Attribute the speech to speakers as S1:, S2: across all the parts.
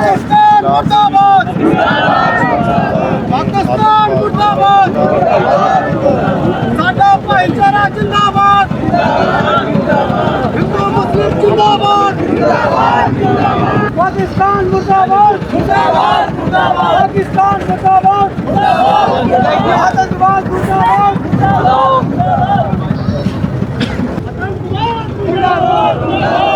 S1: ਪਾਕਿਸਤਾਨ ਮੁਰਦਾਬਾਦ। ਪਾਕਿਸਤਾਨ ਮੁਰਦਾਬਾਦ। ਸਾਡਾ ਭਾਈਚਾਰਾ ਜਿੰਦਾਬਾਦ। ਹਿੰਦੂ, ਮੁਸਲਿਮ ਜਿੰਦਾਬਾਦ। ਪਾਕਿਸਤਾਨ ਮੁਰਦਾਬਾਦ। ਮੁਰਦਾਬਾਦ ਮੁਰਦਾਬਾਦ ਪਾਕਿਸਤਾਨ ਮੁਰਦਾਬਾਦ। ਮੁਰਦਾਬਾਦ ਆਤੰਕਵਾਦ ਮੁਰਦਾਬਾਦ। ਮੁਰਦਾਬਾਦ ਮੁਰਦਾਬਾਦ।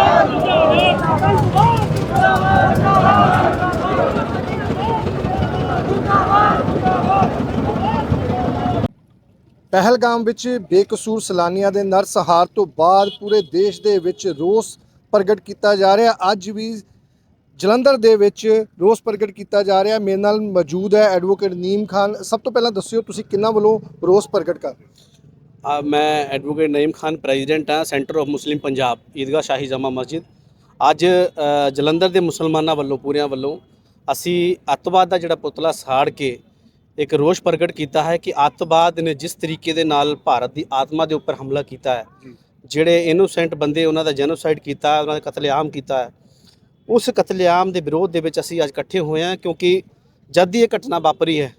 S2: ਪਹਿਲਗਾਮ ਵਿੱਚ ਬੇਕਸੂਰ ਸੈਲਾਨੀਆਂ ਦੇ ਨਰਸਹਾਰ ਤੋਂ ਬਾਅਦ ਪੂਰੇ ਦੇਸ਼ ਦੇ ਵਿੱਚ ਰੋਸ ਪ੍ਰਗਟ ਕੀਤਾ ਜਾ ਰਿਹਾ। ਅੱਜ ਵੀ ਜਲੰਧਰ ਦੇ ਵਿੱਚ ਰੋਸ ਪ੍ਰਗਟ ਕੀਤਾ ਜਾ ਰਿਹਾ। ਮੇਰੇ ਨਾਲ ਮੌਜੂਦ ਹੈ ਐਡਵੋਕੇਟ ਨੀਮ ਖਾਨ। ਸਭ ਤੋਂ ਪਹਿਲਾਂ ਦੱਸਿਓ ਤੁਸੀਂ ਕਿੰਨਾ ਵੱਲੋਂ ਰੋਸ ਪ੍ਰਗਟ ਕਰ ਰਹੇ ਹੋ?
S3: ਮੈਂ ਐਡਵੋਕੇਟ ਨਈਮ ਖਾਨ ਪ੍ਰੈਜ਼ੀਡੈਂਟ ਹਾਂ, centre of Muslim Punjab, Eidgah Shahi Jama Masjid. ਅੱਜ ਜਲੰਧਰ ਦੇ ਮੁਸਲਮਾਨਾਂ ਵੱਲੋਂ, ਪੂਰਿਆਂ ਵੱਲੋਂ ਅਸੀਂ ਅੱਤਵਾਦ ਦਾ ਜਿਹੜਾ ਪੁਤਲਾ ਸਾੜ ਕੇ ਇੱਕ ਰੋਸ਼ ਪ੍ਰਗਟ ਕੀਤਾ ਹੈ ਕਿ ਅੱਤਵਾਦ ਨੇ ਜਿਸ ਤਰੀਕੇ ਦੇ ਨਾਲ ਭਾਰਤ ਦੀ ਆਤਮਾ ਦੇ ਉੱਪਰ ਹਮਲਾ ਕੀਤਾ ਹੈ। ਜਿਹੜੇ ਇਨੋਸੈਂਟ ਬੰਦੇ ਉਹਨਾਂ ਦਾ ਜੈਨੋਸਾਈਡ ਕੀਤਾ ਉਹਨਾਂ ਦਾ ਕਤਲੇਆਮ ਕੀਤਾ ਹੈ ਉਸ ਕਤਲੇਆਮ ਦੇ ਵਿਰੋਧ ਦੇ ਵਿੱਚ ਅਸੀਂ ਅੱਜ ਇਕੱਠੇ ਹੋਏ ਹਾਂ ਕਿਉਂਕਿ ਜਦ ਦੀ ਇਹ ਘਟਨਾ ਵਾਪਰੀ ਹੈ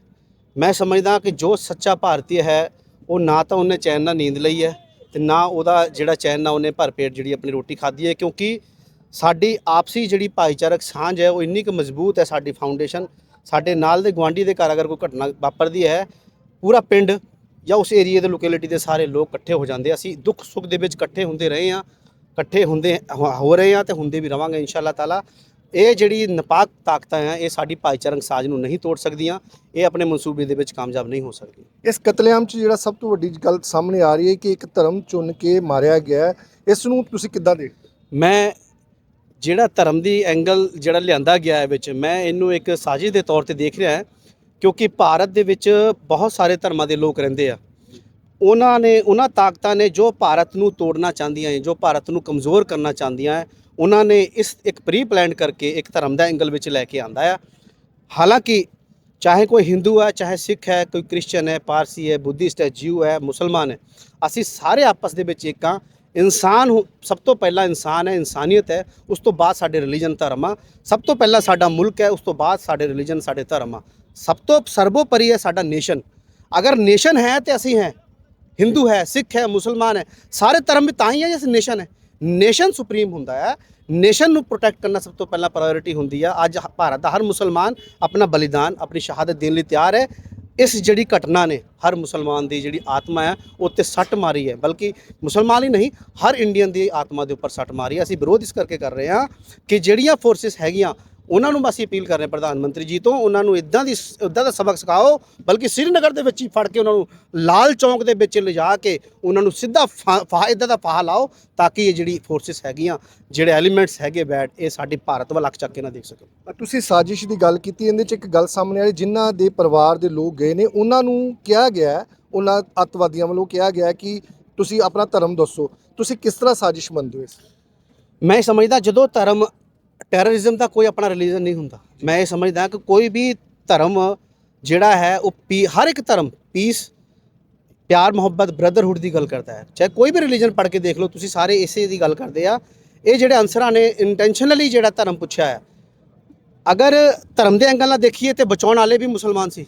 S3: ਮੈਂ ਸਮਝਦਾ ਕਿ ਜੋ ਸੱਚਾ ਭਾਰਤੀ ਹੈ ਉਹ ਨਾ ਤਾਂ ਉਹਨੇ ਚੈਨ ਨਾਲ ਨੀਂਦ ਲਈ ਹੈ ਤੇ ਨਾ ਉਹਦਾ ਜਿਹੜਾ ਚੈਨ ਨਾਲ ਉਹਨੇ ਭਰਪੇਟ ਜਿਹੜੀ ਆਪਣੀ ਰੋਟੀ ਖਾਧੀ ਹੈ ਕਿਉਂਕਿ ਸਾਡੀ ਆਪਸੀ ਜਿਹੜੀ ਭਾਈਚਾਰਕ ਸਾਂਝ ਹੈ ਉਹ ਇੰਨੀ ਕੁ ਮਜ਼ਬੂਤ ਹੈ ਸਾਡੀ ਫਾਊਂਡੇਸ਼ਨ ਸਾਡੇ ਨਾਲ ਦੇ ਗਵਾਂਢੀ ਦੇ ਘਰ ਅਗਰ ਕੋਈ ਘਟਨਾ ਵਾਪਰਦੀ ਹੈ ਪੂਰਾ ਪਿੰਡ ਜਾਂ ਉਸ ਏਰੀਏ ਦੇ ਲੋਕੈਲਿਟੀ ਦੇ ਸਾਰੇ ਲੋਕ ਇਕੱਠੇ ਹੋ ਜਾਂਦੇ ਆ। ਅਸੀਂ ਦੁੱਖ ਸੁੱਖ ਦੇ ਵਿੱਚ ਇਕੱਠੇ ਹੁੰਦੇ ਰਹੇ ਹਾਂ ਇਕੱਠੇ ਹੁੰਦੇ ਹੋ ਰਹੇ ਹਾਂ ਤੇ ਹੁੰਦੇ ਵੀ ਰਵਾਂਗੇ ਇਨਸ਼ਾਅੱਲਾ ਤਾਲਾ ਇਹ ਜਿਹੜੀ ਨਪਾਕ ਤਾਕਤਾਂ ਆ ਇਹ ਸਾਡੀ ਭਾਈਚਾਰਕ ਸਾਂਝ ਨੂੰ ਨਹੀਂ ਤੋੜ ਸਕਦੀਆਂ ਇਹ ਆਪਣੇ ਮਨਸੂਬੇ ਦੇ ਵਿੱਚ ਕਾਮਯਾਬ ਨਹੀਂ ਹੋ ਸਕਦੀਆਂ
S2: ਇਸ ਕਤਲੇਆਮ 'ਚ ਜਿਹੜਾ ਸਭ ਤੋਂ ਵੱਡੀ ਗੱਲ ਸਾਹਮਣੇ ਆ ਰਹੀ ਹੈ ਕਿ ਇੱਕ ਧਰਮ ਚੁਣ ਕੇ ਮਾਰਿਆ ਗਿਆ ਇਸ ਨੂੰ ਤੁਸੀਂ ਕਿੱਦਾਂ ਦੇਖਦੇ?
S3: ਮੈਂ ਜਿਹੜਾ ਧਰਮ ਦੀ ਐਂਗਲ ਜਿਹੜਾ ਲਿਆਂਦਾ ਗਿਆ ਹੈ ਵਿੱਚ, ਮੈਂ ਇਹਨੂੰ ਇੱਕ ਸਾਜ਼ਿਸ਼ ਦੇ ਤੌਰ ਤੇ ਦੇਖ ਰਿਹਾ ਹਾਂ, ਕਿਉਂਕਿ ਭਾਰਤ ਦੇ ਵਿੱਚ ਬਹੁਤ ਸਾਰੇ ਧਰਮਾਂ ਦੇ ਲੋਕ ਰਹਿੰਦੇ ਆ। ਉਹਨਾਂ ਨੇ, ਉਹਨਾਂ ਤਾਕਤਾਂ ਨੇ ਜੋ ਭਾਰਤ ਨੂੰ ਤੋੜਨਾ ਚਾਹੁੰਦੀਆਂ ਹੈ ਜੋ ਭਾਰਤ ਨੂੰ ਕਮਜ਼ੋਰ ਕਰਨਾ ਚਾਹੁੰਦੀਆਂ ਹੈ, ਉਹਨਾਂ ਨੇ ਇਸ ਇੱਕ ਪ੍ਰੀ ਪਲਾਨ ਕਰਕੇ ਇੱਕ ਧਰਮ ਦਾ ਐਂਗਲ ਵਿੱਚ ਲੈ ਕੇ ਆਂਦਾ ਆ। ਹਾਲਾਂਕਿ ਚਾਹੇ ਕੋਈ ਹਿੰਦੂ ਹੈ, ਚਾਹੇ ਸਿੱਖ ਹੈ, ਕੋਈ ਕ੍ਰਿਸਚੀਅਨ ਹੈ ਪਾਰਸੀ ਹੈ ਬੁੱਧਿਸਟ ਹੈ ਜਿਊ ਹੈ ਮੁਸਲਮਾਨ ਹੈ, ਅਸੀਂ ਸਾਰੇ ਆਪਸ ਦੇ ਵਿੱਚ ਇੱਕ ਹਾਂ। ਇਨਸਾਨ ਹੋ- ਸਭ ਤੋਂ ਪਹਿਲਾਂ ਇਨਸਾਨ ਹੈ, ਇਨਸਾਨੀਅਤ ਹੈ, ਉਸ ਤੋਂ ਬਾਅਦ ਸਾਡੇ ਰਿਲੀਜਨ ਧਰਮ ਆ। ਸਭ ਤੋਂ ਪਹਿਲਾਂ ਸਾਡਾ ਮੁਲਕ ਹੈ, ਉਸ ਤੋਂ ਬਾਅਦ ਸਾਡੇ ਰਿਲੀਜਨ ਸਾਡੇ ਧਰਮ ਆ। ਸਭ ਤੋਂ ਸਰਬੋਪਰੀ ਹੈ ਸਾਡਾ ਨੇਸ਼ਨ ਅਗਰ ਨੇਸ਼ਨ ਹੈ ਤੇ ਅਸੀਂ ਹੈ। ਹਿੰਦੂ ਹੈ ਸਿੱਖ ਹੈ, ਮੁਸਲਮਾਨ ਹੈ, ਸਾਰੇ ਧਰਮ ਵੀ ਤਾਂ ਹੀ ਹੈ ਜਿਸ ਨੇਸ਼ਨ ਹੈ। ਨੇਸ਼ਨ ਸੁਪਰੀਮ ਹੁੰਦਾ ਹੈ। ਨੇਸ਼ਨ ਨੂੰ ਪ੍ਰੋਟੈਕਟ ਕਰਨਾ ਸਭ ਤੋਂ ਪਹਿਲਾਂ ਪ੍ਰਾਇੋਰਟੀ ਹੁੰਦੀ ਆ। ਅੱਜ ਭਾਰਤ ਦਾ ਹਰ ਮੁਸਲਮਾਨ ਆਪਣਾ ਬਲੀਦਾਨ, ਆਪਣੀ ਸ਼ਹਾਦਤ ਦੇਣ ਲਈ ਤਿਆਰ ਹੈ। ਇਸ ਜਿਹੜੀ ਘਟਨਾ ਨੇ, ਹਰ ਮੁਸਲਮਾਨ ਦੀ ਜਿਹੜੀ ਆਤਮਾ ਹੈ, ਉਹ 'ਤੇ ਸੱਟ ਮਾਰੀ ਹੈ। ਬਲਕਿ ਮੁਸਲਮਾਨ ਹੀ ਨਹੀਂ, ਹਰ ਇੰਡੀਅਨ ਦੀ ਆਤਮਾ ਦੇ ਉੱਪਰ ਸੱਟ ਮਾਰੀ ਹੈ। ਅਸੀਂ ਵਿਰੋਧ ਇਸ ਕਰਕੇ ਕਰ ਰਹੇ ਹਾਂ ਕਿ ਜਿਹੜੀਆਂ ਫੋਰਸਿਸ ਹੈਗੀਆਂ ਉਹਨਾਂ ਨੂੰ ਅਸੀਂ ਅਪੀਲ ਕਰ ਰਹੇ ਪ੍ਰਧਾਨ ਮੰਤਰੀ ਜੀ ਤੋਂ ਉਹਨਾਂ ਨੂੰ ਇਦਾਂ ਦੀ ਇਦਾਂ ਦਾ ਸਬਕ ਸਿਖਾਓ ਬਲਕਿ ਸ੍ਰੀਨਗਰ ਦੇ ਵਿੱਚ ਹੀ ਫੜ ਕੇ ਉਹਨਾਂ ਨੂੰ ਲਾਲ ਚੌਂਕ ਦੇ ਵਿੱਚ ਲਿਜਾ ਕੇ ਉਹਨਾਂ ਨੂੰ ਸਿੱਧਾ ਫਾਹ ਇਦਾਂ ਦਾ ਫਾਹ ਲਾਓ ਤਾਂ ਕਿ ਇਹ ਜਿਹੜੀ ਫੋਰਸਿਸ ਹੈਗੀਆਂ ਜਿਹੜੇ ਐਲੀਮੈਂਟਸ ਹੈਗੇ ਬੈਡ ਇਹ ਸਾਡੀ ਭਾਰਤ ਵੱਲ ਅੱਖ ਚੱਕ ਕੇ ਨਾ ਦੇਖ ਸਕਣ।
S2: ਤੁਸੀਂ ਸਾਜ਼ਿਸ਼ ਦੀ ਗੱਲ ਕੀਤੀ ਇਹਦੇ 'ਚ ਇੱਕ ਗੱਲ ਸਾਹਮਣੇ ਆ ਰਹੀ ਜਿਨ੍ਹਾਂ ਦੇ ਪਰਿਵਾਰ ਦੇ ਲੋਕ ਗਏ ਨੇ ਉਹਨਾਂ ਨੂੰ ਕਿਹਾ ਗਿਆ ਉਹਨਾਂ ਅੱਤਵਾਦੀਆਂ ਵੱਲੋਂ ਕਿਹਾ ਗਿਆ ਕਿ ਤੁਸੀਂ ਆਪਣਾ ਧਰਮ ਦੱਸੋ। ਤੁਸੀਂ ਕਿਸ ਤਰ੍ਹਾਂ ਸਾਜ਼ਿਸ਼ ਮੰਨਦੇ ਹੋ ਇਸ?
S3: ਮੈਂ ਸਮਝਦਾ ਜਦੋਂ ਧਰਮ ਟੈਰਰਿਜ਼ਮ ਦਾ ਕੋਈ ਆਪਣਾ ਰਿਲੀਜਨ ਨਹੀਂ ਹੁੰਦਾ। ਮੈਂ ਇਹ ਸਮਝਦਾ ਕਿ ਕੋਈ ਵੀ ਧਰਮ ਜਿਹੜਾ ਹੈ ਉਹ ਪੀ ਹਰ ਇੱਕ ਧਰਮ ਪੀਸ ਪਿਆਰ ਮੁਹੱਬਤ ਬ੍ਰਦਰਹੁੱਡ ਦੀ ਗੱਲ ਕਰਦਾ ਹੈ। ਚਾਹੇ ਕੋਈ ਵੀ ਰਿਲੀਜਨ ਪੜ੍ਹ ਕੇ ਦੇਖ ਲਓ ਤੁਸੀਂ ਸਾਰੇ ਇਸੇ ਦੀ ਗੱਲ ਕਰਦੇ ਆ। ਇਹ ਜਿਹੜੇ ਅਨਸਰਾਂ ਨੇ ਇੰਟੈਂਸ਼ਨਲੀ ਜਿਹੜਾ ਧਰਮ ਪੁੱਛਿਆ ਹੈ ਅਗਰ ਧਰਮ ਦੇ ਐਂਗਲ ਨਾਲ ਦੇਖੀਏ ਤੇ ਬਚਾਉਣ ਵਾਲੇ ਵੀ ਮੁਸਲਮਾਨ ਸੀ।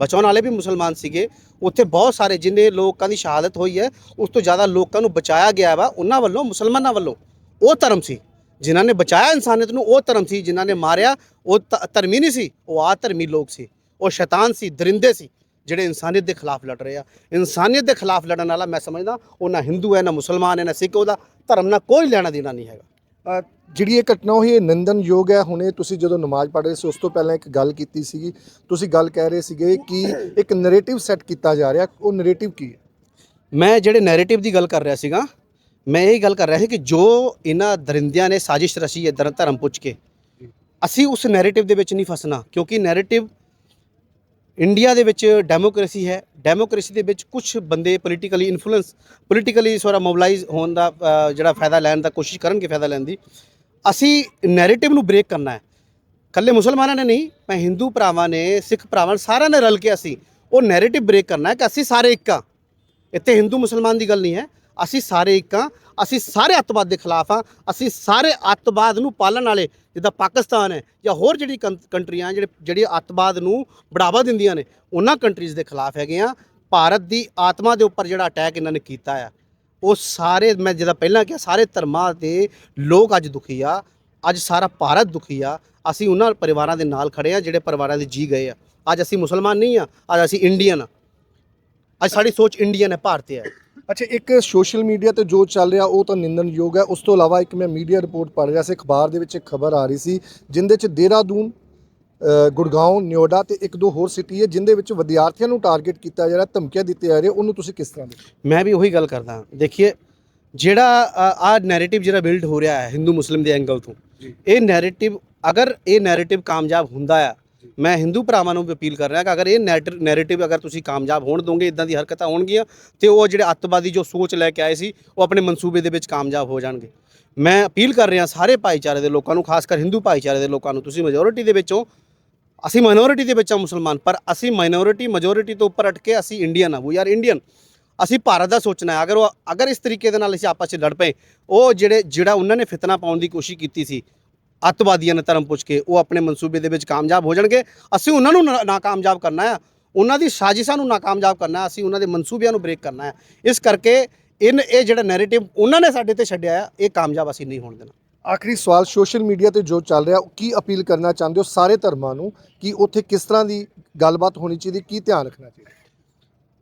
S3: ਬਚਾਉਣ ਵਾਲੇ ਵੀ ਮੁਸਲਮਾਨ ਸੀਗੇ। ਉੱਥੇ ਬਹੁਤ ਸਾਰੇ ਜਿੰਨੇ ਲੋਕਾਂ ਦੀ ਸ਼ਹਾਦਤ ਹੋਈ ਹੈ ਉਸ ਤੋਂ ਜ਼ਿਆਦਾ ਲੋਕਾਂ ਨੂੰ ਬਚਾਇਆ ਗਿਆ ਵਾ ਉਹਨਾਂ ਵੱਲੋਂ ਮੁਸਲਮਾਨਾਂ ਵੱਲੋਂ। ਉਹ ਧਰਮ ਸੀ। ਜਿਨ੍ਹਾਂ ਨੇ ਬਚਾਇਆ ਇਨਸਾਨੀਅਤ ਨੂੰ ਉਹ ਧਰਮ ਸੀ ਜਿਨ੍ਹਾਂ ਨੇ ਮਾਰਿਆ ਉਹ ਧਰਮੀ ਨਹੀਂ ਸੀ ਉਹ ਆਧਰਮੀ ਲੋਕ ਸੀ ਉਹ ਸ਼ੈਤਾਨ ਸੀ ਦਰਿੰਦੇ ਸੀ ਜਿਹੜੇ ਇਨਸਾਨੀਅਤ ਦੇ ਖਿਲਾਫ ਲੜ ਰਹੇ ਆ ਇਨਸਾਨੀਅਤ ਦੇ ਖਿਲਾਫ ਲੜਨ ਵਾਲਾ ਮੈਂ ਸਮਝਦਾ ਉਹ ਨਾ ਹਿੰਦੂ ਹੈ ਨਾ ਮੁਸਲਮਾਨ ਹੈ ਨਾ ਸਿੱਖ ਉਹਦਾ ਧਰਮ ਨਾਲ ਕੋਈ ਲੈਣਾ ਦੇਣਾ ਨਹੀਂ ਹੈਗਾ
S2: ਜਿਹੜੀ ਇਹ ਘਟਨਾ ਹੋਈ ਇਹ ਨਿੰਦਨਯੋਗ ਹੈ ਹੁਣੇ ਤੁਸੀਂ ਜਦੋਂ ਨਮਾਜ਼ ਪੜ੍ਹ ਰਹੇ ਸੀ ਉਸ ਤੋਂ ਪਹਿਲਾਂ ਇੱਕ ਗੱਲ ਕੀਤੀ ਸੀਗੀ ਤੁਸੀਂ ਗੱਲ ਕਹਿ ਰਹੇ ਸੀਗੇ ਕਿ ਇੱਕ ਨੈਰੇਟਿਵ ਸੈੱਟ ਕੀਤਾ ਜਾ ਰਿਹਾ ਉਹ ਨੈਰੇਟਿਵ ਕੀ ਹੈ
S3: ਮੈਂ ਜਿਹੜੇ ਨੈਰੇਟਿਵ ਦੀ ਗੱਲ ਕਰ ਰਿਹਾ ਸੀਗਾ ਮੈਂ ਇਹ ਗੱਲ ਕਰ ਰਿਹਾ ਸੀ ਕਿ ਜੋ ਇਹਨਾਂ ਦਰਿੰਦਿਆਂ ਨੇ ਸਾਜ਼ਿਸ਼ ਰਚੀ ਹੈ ਦਰ- ਧਰਮ ਪੁੱਛ ਕੇ ਅਸੀਂ ਉਸ ਨੈਰੇਟਿਵ ਦੇ ਵਿੱਚ ਨਹੀਂ ਫਸਣਾ ਕਿਉਂਕਿ ਨੈਰੇਟਿਵ ਇੰਡੀਆ ਦੇ ਵਿੱਚ ਡੈਮੋਕ੍ਰੇਸੀ ਹੈ ਡੈਮੋਕ੍ਰੇਸੀ ਦੇ ਵਿੱਚ ਕੁਝ ਬੰਦੇ ਪੋਲੀਟੀਕਲੀ ਇਨਫਲੂਐਂਸ ਪੋਲੀਟੀਕਲੀ ਸੋਰਾ ਮੋਬਿਲਾਈਜ਼ ਹੋਣ ਦਾ ਜਿਹੜਾ ਫਾਇਦਾ ਲੈਣ ਦਾ ਕੋਸ਼ਿਸ਼ ਕਰਨਗੇ ਫਾਇਦਾ ਲੈਣ ਦੀ ਅਸੀਂ ਨੈਰੇਟਿਵ ਨੂੰ ਬ੍ਰੇਕ ਕਰਨਾ ਹੈ। ਕੱਲੇ ਮੁਸਲਮਾਨਾਂ ਨੇ ਨਹੀਂ ਮੈਂ ਹਿੰਦੂ ਭਰਾਵਾਂ ਨੇ ਸਿੱਖ ਭਰਾਵਾਂ ਸਾਰਿਆਂ ਨੇ ਰਲ ਕੇ ਅਸੀਂ ਉਹ ਨੈਰੇਟਿਵ ਬ੍ਰੇਕ ਕਰਨਾ ਹੈ ਕਿ ਅਸੀਂ ਸਾਰੇ ਇੱਕ ਹਾਂ। ਇੱਥੇ ਹਿੰਦੂ ਮੁਸਲਮਾਨ ਦੀ ਗੱਲ ਨਹੀਂ ਹੈ ਅਸੀਂ ਸਾਰੇ ਇੱਕ ਹਾਂ, ਅਸੀਂ ਸਾਰੇ ਅੱਤਵਾਦ ਦੇ ਖਿਲਾਫ ਆ ਅਸੀਂ ਸਾਰੇ ਅੱਤਵਾਦ ਨੂੰ ਪਾਲਣ ਵਾਲੇ, ਜਿੱਦਾਂ ਪਾਕਿਸਤਾਨ ਹੈ ਜਾਂ ਹੋਰ ਜਿਹੜੀ ਕੰਟਰੀਆਂ ਜਿਹੜੇ ਜਿਹੜੀ ਅੱਤਵਾਦ ਨੂੰ ਬੜਾਵਾ ਦਿੰਦੀਆਂ ਨੇ, ਉਹਨਾਂ ਕੰਟਰੀਜ਼ ਦੇ ਖਿਲਾਫ ਹੈਗੇ ਆ ਭਾਰਤ ਦੀ ਆਤਮਾ ਦੇ ਉੱਪਰ ਜਿਹੜਾ ਅਟੈਕ ਇਹਨਾਂ ਨੇ ਕੀਤਾ ਆ, ਉਹ ਸਾਰੇ, ਮੈਂ ਜਿੱਦਾਂ ਪਹਿਲਾਂ ਕਿਹਾ, ਸਾਰੇ ਧਰਮਾਂ ਦੇ ਲੋਕ ਅੱਜ ਦੁਖੀ ਆ, ਅੱਜ ਸਾਰਾ ਭਾਰਤ ਦੁਖੀ ਆ। ਅਸੀਂ ਉਹਨਾਂ ਪਰਿਵਾਰਾਂ ਦੇ ਨਾਲ ਖੜੇ ਆ ਜਿਹੜੇ ਪਰਿਵਾਰਾਂ ਦੇ ਜੀ ਗਏ ਆ। ਅੱਜ ਅਸੀਂ ਮੁਸਲਮਾਨ ਨਹੀਂ ਆ, ਅੱਜ ਅਸੀਂ ਇੰਡੀਅਨ ਆ। ਅੱਜ ਸਾਡੀ ਸੋਚ ਇੰਡੀਅਨ ਹੈ, ਭਾਰਤੀ ਹੈ।
S2: ਅੱਛਾ ਇੱਕ ਸੋਸ਼ਲ ਮੀਡੀਆ ਤੇ ਜੋ ਚੱਲ ਰਿਹਾ ਉਹ ਤਾਂ ਨਿੰਦਣਯੋਗ ਹੈ। ਉਸ ਤੋਂ ਇਲਾਵਾ ਇੱਕ ਮੈਂ ਮੀਡੀਆ ਰਿਪੋਰਟ ਪੜ੍ਹ ਰਿਹਾ ਸੀ ਅਖਬਾਰ ਦੇ ਵਿੱਚ ਇੱਕ ਖਬਰ ਆ ਰਹੀ ਸੀ ਜਿੰਦੇ ਚ ਦੇਹਰਾਦੂਨ ਗੁੜਗਾਉਂ ਨਿਓਡਾ ਤੇ ਇੱਕ ਦੋ ਹੋਰ ਸਿਟੀ ਹੈ ਜਿੰਦੇ ਵਿੱਚ ਵਿਦਿਆਰਥੀਆਂ ਨੂੰ ਟਾਰਗੇਟ ਕੀਤਾ ਜਾ ਰਿਹਾ ਧਮਕੀਆਂ ਦਿੱਤੇ ਜਾ ਰਹੀਆਂ। ਉਹਨੂੰ ਤੁਸੀਂ ਕਿਸ ਤਰ੍ਹਾਂ ਦੇਖਦੇ
S3: ਮੈਂ ਵੀ ਉਹੀ ਗੱਲ ਕਰਦਾ। ਦੇਖੀਏ ਜਿਹੜਾ ਆ ਨੈਰੇਟਿਵ ਜਿਹੜਾ ਬਿਲਡ ਹੋ ਰਿਹਾ ਹੈ ਹਿੰਦੂ ਮੁਸਲਿਮ ਦੇ ਐਂਗਲ ਤੋਂ। ਇਹ ਨੈਰੇਟਿਵ ਅਗਰ ਇਹ ਨੈਰੇਟਿਵ ਕਾਮਯਾਬ ਹੁੰਦਾ ਆ ਮੈਂ ਹਿੰਦੂ ਭਰਾਵਾਂ ਨੂੰ ਵੀ ਅਪੀਲ ਕਰ ਰਿਹਾ ਕਿ ਅਗਰ ਇਹ ਨੈਰੇਟਿਵ ਅਗਰ ਤੁਸੀਂ ਕਾਮਯਾਬ ਹੋਣ ਦੋਗੇ ਇਦਾਂ ਦੀ ਹਰਕਤਾਂ ਹੋਣਗੀਆਂ, ਤੇ ਉਹ ਜਿਹੜੇ ਅੱਤਵਾਦੀ ਜੋ ਸੋਚ ਲੈ ਕੇ ਆਏ ਸੀ, ਉਹ ਆਪਣੇ ਮਨਸੂਬੇ ਦੇ ਵਿੱਚ ਕਾਮਯਾਬ ਹੋ ਜਾਣਗੇ। ਮੈਂ ਅਪੀਲ ਕਰ ਰਿਹਾ ਸਾਰੇ ਭਾਈਚਾਰੇ ਦੇ ਲੋਕਾਂ ਨੂੰ, ਖਾਸ ਕਰ ਹਿੰਦੂ ਭਾਈਚਾਰੇ ਦੇ ਲੋਕਾਂ ਨੂੰ, ਤੁਸੀਂ ਮੈਜੋਰਿਟੀ ਦੇ ਵਿੱਚੋਂ ਅਸੀਂ ਮਾਈਨੋਰਿਟੀ ਦੇ ਵਿੱਚ ਆ ਮੁਸਲਮਾਨ, ਪਰ ਅਸੀਂ ਮਾਈਨੋਰਿਟੀ ਮੈਜੋਰਿਟੀ ਤੋਂ ਉੱਪਰ ਅਟ ਕੇ ਅਸੀਂ ਇੰਡੀਅਨ ਆ ਵੀ ਆਰ ਇੰਡੀਅਨ ਅਸੀਂ ਭਾਰਤ ਦਾ ਸੋਚਣਾ ਹੈ, ਅਗਰ ਉਹ ਅਗਰ ਇਸ ਤਰੀਕੇ ਦੇ ਨਾਲ ਅਸੀਂ ਆਪਸ 'ਚ ਲੜ ਪਏ, ਉਹ ਜਿਹੜੇ ਜਿਹੜਾ ਉਹਨਾਂ ਨੇ ਫਿਤਨਾ ਪਾਉਣ ਦੀ ਕੋਸ਼ਿਸ਼ ਕੀਤੀ ਸੀ ਅੱਤਵਾਦੀਆਂ ਨੇ ਧਰਮ ਪੁੱਛ ਕੇ ਉਹ ਆਪਣੇ ਮਨਸੂਬੇ ਦੇ ਵਿੱਚ ਕਾਮਯਾਬ ਹੋ ਜਾਣਗੇ। ਅਸੀਂ ਉਹਨਾਂ ਨੂੰ ਨਾ- ਨਾਕਾਮਯਾਬ ਕਰਨਾ ਹੈ ਉਹਨਾਂ ਦੀ ਸਾਜ਼ਿਸ਼ਾਂ ਨੂੰ ਨਾਕਾਮਯਾਬ ਕਰਨਾ ਹੈ ਅਸੀਂ ਉਹਨਾਂ ਦੇ ਮਨਸੂਬਿਆਂ ਨੂੰ ਬ੍ਰੇਕ ਕਰਨਾ ਹੈ ਇਸ ਕਰਕੇ ਇਨ ਇਹ ਜਿਹੜਾ ਨੈਰੇਟਿਵ ਉਹਨਾਂ ਨੇ ਸਾਡੇ ਤੇ ਛੱਡਿਆ ਹੈ ਇਹ ਕਾਮਯਾਬ ਅਸੀਂ ਨਹੀਂ ਹੋਣ ਦੇਣਾ।
S2: ਆਖਰੀ ਸਵਾਲ ਸੋਸ਼ਲ ਮੀਡੀਆ ਤੇ ਜੋ ਚੱਲ ਰਿਹਾ ਉਹ ਕੀ ਅਪੀਲ ਕਰਨਾ ਚਾਹੁੰਦੇ ਹੋ ਸਾਰੇ ਧਰਮਾਂ ਨੂੰ ਕਿ ਉੱਥੇ ਕਿਸ ਤਰ੍ਹਾਂ ਦੀ ਗੱਲਬਾਤ ਹੋਣੀ ਚਾਹੀਦੀ ਕੀ ਧਿਆਨ ਰੱਖਣਾ ਚਾਹੀਦਾ?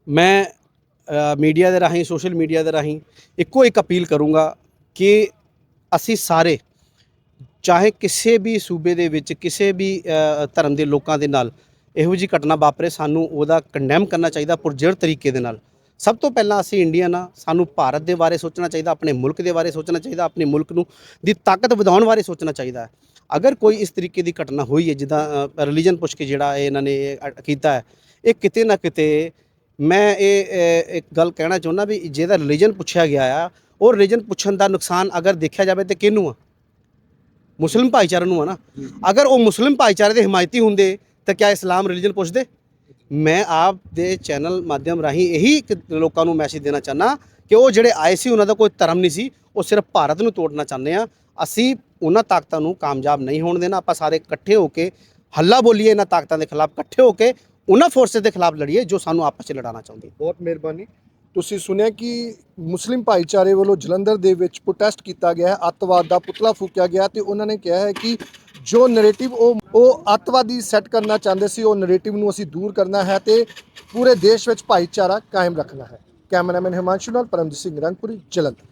S3: ਮੈਂ ਅ, ਮੀਡੀਆ ਦੇ ਰਾਹੀਂ ਸੋਸ਼ਲ ਮੀਡੀਆ ਦੇ ਰਾਹੀਂ ਇੱਕੋ ਇੱਕ ਅਪੀਲ ਕਰੂੰਗਾ ਕਿ ਅਸੀਂ ਸਾਰੇ ਚਾਹੇ ਕਿਸੇ ਵੀ ਸੂਬੇ ਦੇ ਵਿੱਚ, ਕਿਸੇ ਵੀ ਧਰਮ ਦੇ ਲੋਕਾਂ ਦੇ ਨਾਲ ਇਹੋ ਜਿਹੀ ਘਟਨਾ ਵਾਪਰੇ, ਸਾਨੂੰ ਉਹਦਾ ਕੰਡੈਮ ਕਰਨਾ ਚਾਹੀਦਾ ਪੁਰਜਰ ਤਰੀਕੇ ਦੇ ਨਾਲ। ਸਭ ਤੋਂ ਪਹਿਲਾਂ ਅਸੀਂ ਇੰਡੀਅਨ ਆ ਸਾਨੂੰ ਭਾਰਤ ਦੇ ਬਾਰੇ ਸੋਚਣਾ ਚਾਹੀਦਾ, ਆਪਣੇ ਮੁਲਕ ਦੇ ਬਾਰੇ ਸੋਚਣਾ ਚਾਹੀਦਾ, ਆਪਣੇ ਮੁਲਕ ਨੂੰ, ਦੀ ਤਾਕਤ ਵਧਾਉਣ ਬਾਰੇ ਸੋਚਣਾ ਚਾਹੀਦਾ ਹੈ। ਅਗਰ ਕੋਈ ਇਸ ਤਰੀਕੇ ਦੀ ਘਟਨਾ ਹੋਈ ਹੈ, ਜਿੱਦਾਂ ਰਿਲੀਜਨ ਪੁੱਛ ਕੇ ਜਿਹੜਾ ਇਹਨਾਂ ਨੇ ਇਹ ਕੀਤਾ ਹੈ, ਇਹ ਕਿਤੇ ਨਾ ਕਿਤੇ ਮੈਂ ਇਹ ਇੱਕ ਗੱਲ ਕਹਿਣਾ ਚਾਹੁੰਦਾ ਵੀ ਜਿਹਦਾ ਰਿਲੀਜਨ ਪੁੱਛਿਆ ਗਿਆ ਆ, ਉਹ ਰਿਲੀਜਨ ਪੁੱਛਣ ਦਾ ਨੁਕਸਾਨ ਅਗਰ ਦੇਖਿਆ ਜਾਵੇ ਤੇ ਕਿਹਨੂੰ ਆ? ਮੁਸਲਿਮ ਭਾਈਚਾਰੇ ਨੂੰ ਆ ਨਾ। ਅਗਰ ਉਹ ਮੁਸਲਿਮ ਭਾਈਚਾਰੇ ਦੇ ਹਿਮਾਇਤੀ ਹੁੰਦੇ, ਤਾਂ ਕਿਆ ਇਸਲਾਮ ਰਿਲੀਜਨ ਪੁੱਛਦੇ? ਮੈਂ ਆਪ ਦੇ ਚੈਨਲ ਮਾਧਿਅਮ ਰਾਹੀਂ ਇਹੀ ਇੱਕ ਲੋਕਾਂ ਨੂੰ ਮੈਸੇਜ ਦੇਣਾ ਚਾਹਨਾ ਕਿ ਉਹ ਜਿਹੜੇ ਆਏ ਸੀ, ਉਹਨਾਂ ਦਾ ਕੋਈ ਧਰਮ ਨਹੀਂ ਸੀ, ਉਹ ਸਿਰਫ ਭਾਰਤ ਨੂੰ ਤੋੜਨਾ ਚਾਹੁੰਦੇ ਆ। ਅਸੀਂ ਉਹਨਾਂ ਤਾਕਤਾਂ ਨੂੰ ਕਾਮਯਾਬ ਨਹੀਂ ਹੋਣ ਦੇਣਾ। ਆਪਾਂ ਸਾਰੇ ਇਕੱਠੇ ਹੋ ਕੇ ਹੱਲਾ ਬੋਲੀਏ ਇਹਨਾਂ ਤਾਕਤਾਂ ਦੇ ਖਿਲਾਫ। ਇਕੱਠੇ ਹੋ ਕੇ ਉਹਨਾਂ ਫੋਰਸਸ ਦੇ ਖਿਲਾਫ ਲੜੀਏ ਜੋ ਸਾਨੂੰ ਆਪਸ 'ਚ ਲੜਾਉਣਾ ਚਾਹੁੰਦੀ।
S2: ਬਹੁਤ ਮਿਹਰਬਾਨੀ। ਤੁਸੀਂ ਸੁਣਿਆ ਕਿ ਮੁਸਲਿਮ ਭਾਈਚਾਰੇ ਵੱਲੋਂ ਜਲੰਧਰ ਦੇ ਵਿੱਚ ਪ੍ਰੋਟੈਸਟ ਕੀਤਾ ਗਿਆ ਹੈ, ਅੱਤਵਾਦ ਦਾ ਪੁਤਲਾ ਫੂਕਿਆ ਗਿਆ ਤੇ ਉਹਨਾਂ ਨੇ ਕਿਹਾ ਹੈ ਕਿ ਜੋ ਨੈਰੇਟਿਵ ਉਹ ਉਹ ਅੱਤਵਾਦੀ ਸੈੱਟ ਕਰਨਾ ਚਾਹੁੰਦੇ ਸੀ, ਉਹ ਨੈਰੇਟਿਵ ਨੂੰ ਅਸੀਂ ਦੂਰ ਕਰਨਾ ਹੈ ਤੇ ਪੂਰੇ ਦੇਸ਼ ਵਿੱਚ ਭਾਈਚਾਰਾ ਕਾਇਮ ਰੱਖਣਾ ਹੈ। ਕੈਮਰਾਮੈਨ ਹਿਮਾਂਸ਼ੂ ਨਾਲ ਪਰਮਜੀਤ ਸਿੰਘ ਰੰਗਪੁਰੀ, ਜਲੰਧਰ।